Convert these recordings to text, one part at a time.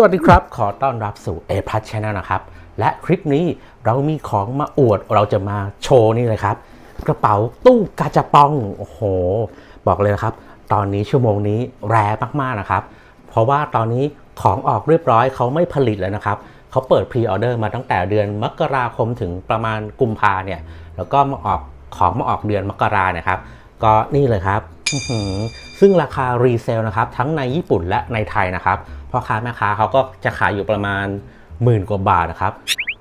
สวัสดีครับ ขอต้อนรับสู่ A Plus Channel นะครับ และคลิปนี้เรามีของมาอวด เราจะมาโชว์นี่เลยครับ กระเป๋าตู้กาจะปอง โอ้โห บอกเลยนะครับ ตอนนี้ชั่วโมงนี้แรมากๆนะครับ เพราะว่าตอนนี้ของออกเรียบร้อยเขาไม่ผลิตแล้วนะครับ เขาเปิดพรีออเดอร์มาตั้งแต่เดือนมกราคมถึงประมาณกุมภาเนี่ย แล้วก็มาออกของมาออกเดือนมกราเนี่ยครับ ก็นี่เลยครับ ซึ่งราคารีเซลนะครับทั้งในญี่ปุ่นและในไทยนะครับ พ่อค้าแม่ค้าเขาก็จะขายอยู่ประมาณหมื่นกว่าบาทนะครับ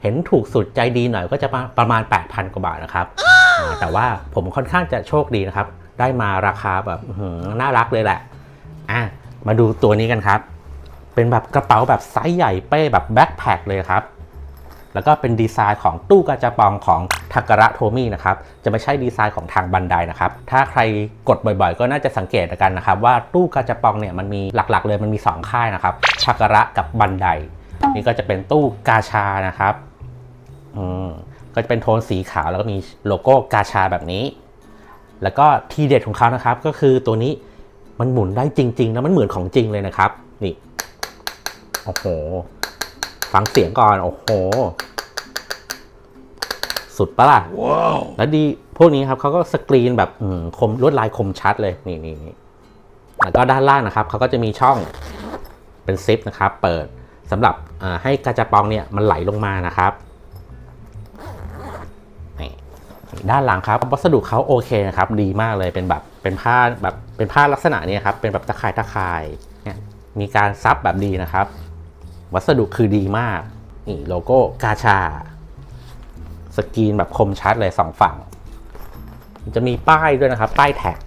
เห็นถูกสุดใจดีหน่อยก็จะประมาณ 8,000 กว่าบาทนะครับ แต่ว่าผมค่อนข้างจะโชคดีนะครับ ได้มาราคาแบบน่ารักเลยแหละอะมาดูตัวนี้กันครับ เป็นแบบกระเป๋าแบบไซส์ใหญ่เป้แบบแบ็คแพคเลยครับ แล้วก็เป็นดีไซน์ของตู้กาจะปองของทาการะโทมี่นะครับ จะไม่ใช่ดีไซน์ของทางบันไดนะครับ ถ้าใครกดบ่อยๆ ก็น่าจะสังเกตกันนะครับ ว่าตู้กาจะปองเนี่ยมันมีหลักๆ เลยมันมี 2 ค่ายนะครับทาการะกับบันได นี่ก็จะเป็นตู้กาชานะครับ อืม ก็จะเป็นโทนสีขาวแล้วก็มีโลโก้กาชาแบบนี้ แล้วก็ทีเด็ดของเขานะครับ ก็คือตัวนี้มันหมุนได้จริงๆนะมันเหมือนของจริงเลยนะครับ นี่ โอ้โห ฟังเสียงก่อน โอ้โห สุดปะล่ะว้าวแล้วดีพวกนี้ครับเขาก็สกรีนแบบอืมคมลวดลายคมชัดเลยนี่นี่นี่แล้วก็ด้านล่างนะครับเขาก็จะมีช่องเป็นซิปนะครับ เปิดสำหรับอ่าให้กระจะปองเนี่ยมันไหลลงมานะครับนี่ด้านหลังครับวัสดุเขาโอเคนะครับ ดีมากเลยเป็นแบบเป็นผ้าแบบเป็นผ้าลักษณะนี้ครับเป็นแบบตะข่ายตะข่ายเนี่ยมีการซับแบบดีนะครับ วัสดุคือดีมากนี่โลโก้กาชา สกรีนแบบคมชัดเลยสองฝั่ง จะมีป้ายด้วยนะครับ ป้ายแท็ก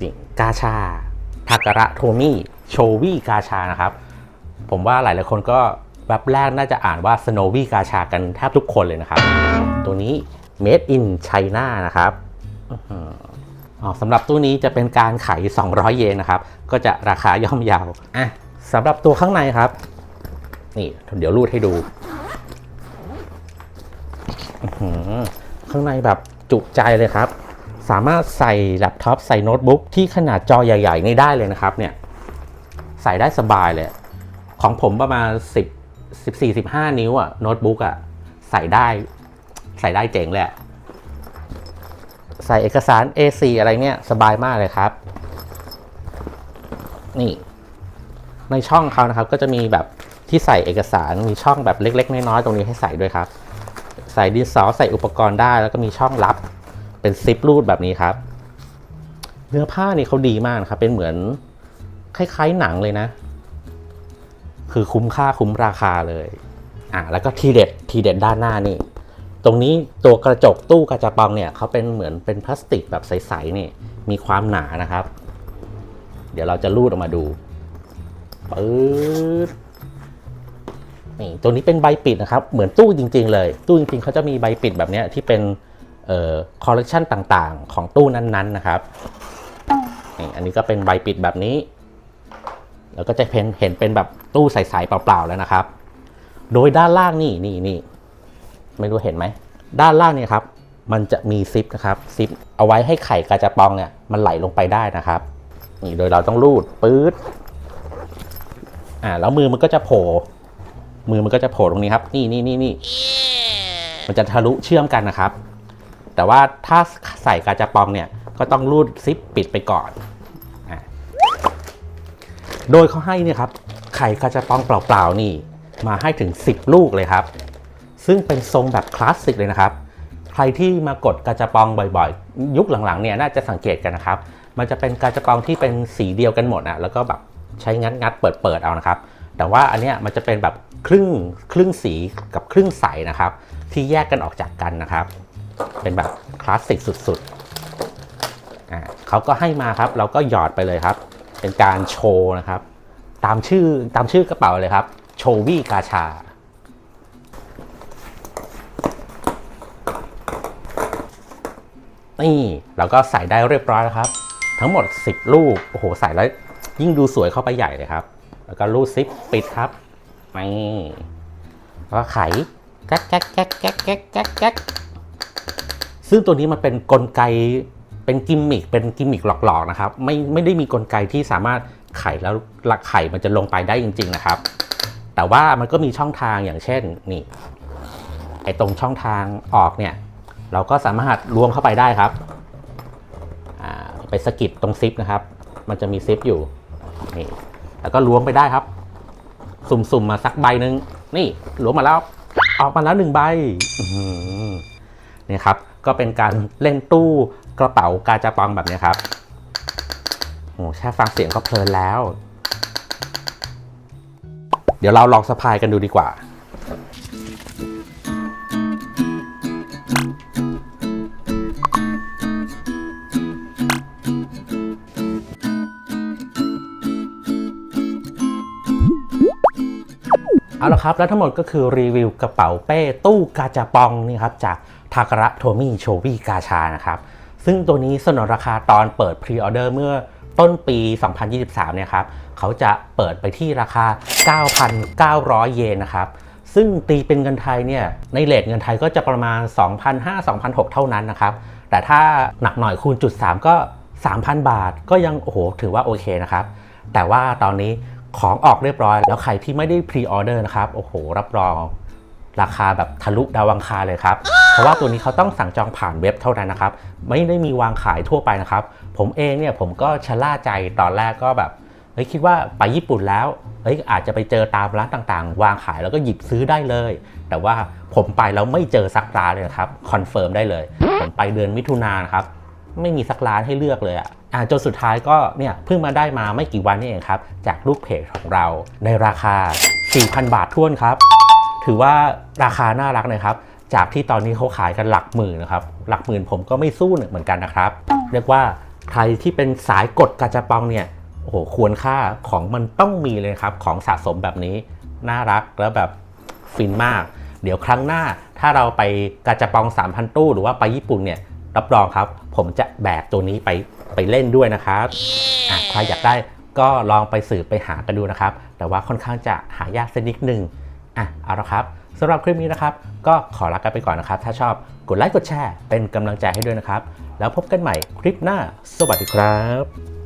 นี่กาชาทาการะโทมี่โชวี่กาชานะครับ ผมว่าหลายๆคนก็แบบแรกน่าจะอ่านว่า Snowy กาชากันแทบทุกคนเลยนะครับ ตัวนี้ Made in China นะครับอื้อหืออ๋อสำหรับตู้นี้จะเป็นการขาย 200 เยนนะครับ ก็จะราคาย่อมเยาวอะสำหรับตัวข้างในครับ นี่ เดี๋ยวรูดให้ดูอื้อหือ ข้างในแบบจุใจเลยครับ สามารถใส่แล็ปท็อปใส่โน้ตบุ๊กที่ขนาดจอใหญ่ ๆ นี่ได้เลยนะครับเนี่ยใส่ได้สบายเลย ของผมประมาณ 10 14 15 นิ้วอะโน้ตบุ๊กอะใส่ได้ใส่ได้เจ๋งเลยอะใส่เอกสาร A4 อะไรเนี่ยสบายมากเลยครับ นี่ในช่องเขานะครับก็จะมีแบบที่ใส่เอกสารมีช่องแบบเล็ก ๆ น้อยๆตรงนี้ให้ใส่ด้วยครับ ใส่ดินสอใส่อุปกรณ์ได้ แล้วก็มีช่องลับเป็นซิปรูดแบบนี้ครับ เนื้อผ้านี่เขาดีมากครับ เป็นเหมือนคล้าย ๆหนังเลยนะ คือคุ้มค่าคุ้มราคาเลย อะแล้วก็ทีเด็ดทีเด็ดด้านหน้านี่ ตรงนี้ตัวกระจกตู้กระจะปองเนี่ยเขาเป็นเหมือนเป็นพลาสติกแบบใสๆนี่ มีความหนานะครับ เดี๋ยวเราจะรูดออกมาดูปึ๊ด นี่ตัวนี้เป็นใบปิดนะครับ เหมือนตู้จริง ๆ เลย ตู้จริงๆเขาจะมีใบปิดแบบนี้ที่เป็นคอลเลกชันต่างๆ ของตู้นั้นๆนะครับนี่อันนี้ก็เป็นใบปิดแบบนี้ แล้วก็จะเห็นเห็นเป็นแบบตู้ใสๆเปล่าๆแล้วนะครับ โดยด้านล่างนี่นี่นี่ไม่รู้เห็นไหม ด้านล่างเนี่ยครับ มันจะมีซิปนะครับซิปเอาไว้ให้ไข่กาจะปองเนี่ยมันไหลลงไปได้นะครับนี่โดยเราต้องรูดปื๊ดอ่าแล้วมือมันก็จะโผล่ มือมันก็จะโผล่ตรงนี้ครับ นี่นี่นี่นี่มันจะทะลุเชื่อมกันนะครับ แต่ว่าถ้าใส่กาจะปองเนี่ยก็ต้องรูดซิปปิดไปก่อนอะโดยเขาให้เนี่ยครับ ไข่กาจะปองเปล่าๆนี่ มาให้ถึง 10 ลูกเลยครับ ซึ่งเป็นทรงแบบคลาสสิกเลยนะครับ ใครที่มากดกาจะปองบ่อยๆ ยุคหลังๆเนี่ยน่าจะสังเกตกันนะครับ มันจะเป็นกาจะปองที่เป็นสีเดียวกันหมดอะแล้วก็แบบใช้งัดงัดๆเปิดเปิดๆเอานะครับ แต่ว่าอันเนี้ยมันจะเป็นแบบ ครึ่งครึ่งสีกับครึ่งใสนะครับ ที่แยกกันออกจากกันนะครับ เป็นแบบคลาสสิกสุดๆอ่าเขาก็ให้มาครับ เราก็หยอดไปเลยครับ เป็นการโชว์นะครับ ตามชื่อตามชื่อกระเป๋าเลยครับ โชวี่กาชานี่เราก็ใส่ได้เรียบร้อยแล้วครับ ทั้งหมด 10 ลูกโอ้โหใส่แล้วยิ่งดูสวยเข้าไปใหญ่เลยครับ แล้วก็รูดซิปปิดครับ นี่ก็ไขแก๊กแก๊กแก๊กแก๊กแก๊กแก๊กแก๊กซึ่งตัวนี้มันเป็นกลไกเป็นกิมมิคเป็นกิมมิคหลอกๆนะครับ ไม่ไม่ได้มีกลไกที่สามารถไขแล้วลักไขมันจะลงไปได้จริง ๆ นะครับ แต่ว่ามันก็มีช่องทางอย่างเช่นนี่ไอตรงช่องทางออกเนี่ย เราก็สามารถล้วงเข้าไปได้ครับไปสะกิดตรงซิปนะครับ มันจะมีซิปอยู่นี่แล้วก็ล้วงไปได้ครับ สุ่มๆมาสักใบหนึ่งนี่หลวมมาแล้ว ออกมาแล้วหนึ่งใบนี่ครับ ก็เป็นการเล่นตู้กระเป๋ากาจาปองแบบนี้ครับโอ้แค่ฟังเสียงก็เพลินแล้ว เดี๋ยวเราลองสะพายกันดูดีกว่า เอาละครับ แล้วทั้งหมดก็คือรีวิวกระเป๋าเป้ตู้กาจาปองนี่ครับจากทาการะโทมิโชวิกาชานะครับ ซึ่งตัวนี้สนนราคาตอนเปิดพรีออเดอร์เมื่อต้นปี 2023 เนี่ยครับ เขาจะเปิดไปที่ราคา 9,900 เยนนะครับ ซึ่งตีเป็นเงินไทยเนี่ย ในเลทเงินไทยก็จะประมาณ 2,500-2,600 เท่านั้นนะครับ แต่ถ้าหนักหน่อยคูณจุด3ก็ 3,000 บาท ก็ยังโอ้โหถือว่าโอเคนะครับ แต่ว่าตอนนี้ ของออกเรียบร้อย แล้วใครที่ไม่ได้พรีออเดอร์นะครับ โอ้โห รับรองราคาแบบทะลุดาวังคาเลยครับ เพราะว่าตัวนี้เขาต้องสั่งจองผ่านเว็บเท่านั้นนะครับ ไม่ได้มีวางขายทั่วไปนะครับ ผมเองเนี่ยผมก็ชะล่าใจตอนแรกก็แบบเฮ้ยคิดว่าไปญี่ปุ่นแล้วเฮ้ยอาจจะไปเจอตามร้านต่างๆ วางขายแล้วก็หยิบซื้อได้เลย แต่ว่าผมไปแล้วไม่เจอสักร้านเลยครับคอนเฟิร์มได้เลย ผมไปเดือนมิถุนายนครับ ไม่มีสักร้านให้เลือกเลยอะอะจนสุดท้ายก็เนี่ยเพิ่งมาได้มาไม่กี่วันนี่เองครับ จากลูกเพจของเราในราคา 4,000 บาทท้วนครับ ถือว่าราคาน่ารักนะครับ จากที่ตอนนี้เขาขายกันหลักหมื่นนะครับ หลักหมื่นผมก็ไม่สู้เหมือนกันนะครับ เรียกว่าใครที่เป็นสายกดกาจาปองเนี่ยโอ้โหควรค่าของมันต้องมีเลยครับ ของสะสมแบบนี้น่ารักแล้วแบบฟินมาก เดี๋ยวครั้งหน้าถ้าเราไปกาจาปอง 3,000 ตู้หรือว่าไปญี่ปุ่นเนี่ย รับรองครับ ผมจะแบกตัวนี้ไปไปเล่นด้วยนะครับใครอยากได้ก็ลองไปสืบไปหากันดูนะครับ แต่ว่าค่อนข้างจะหายากสักนิดหนึ่งอะเอาละครับสำหรับคลิปนี้นะครับ ก็ขอลากันไปก่อนนะครับ ถ้าชอบกดไลค์กดแชร์เป็นกำลังใจให้ด้วยนะครับ แล้วพบกันใหม่คลิปหน้า สวัสดีครับ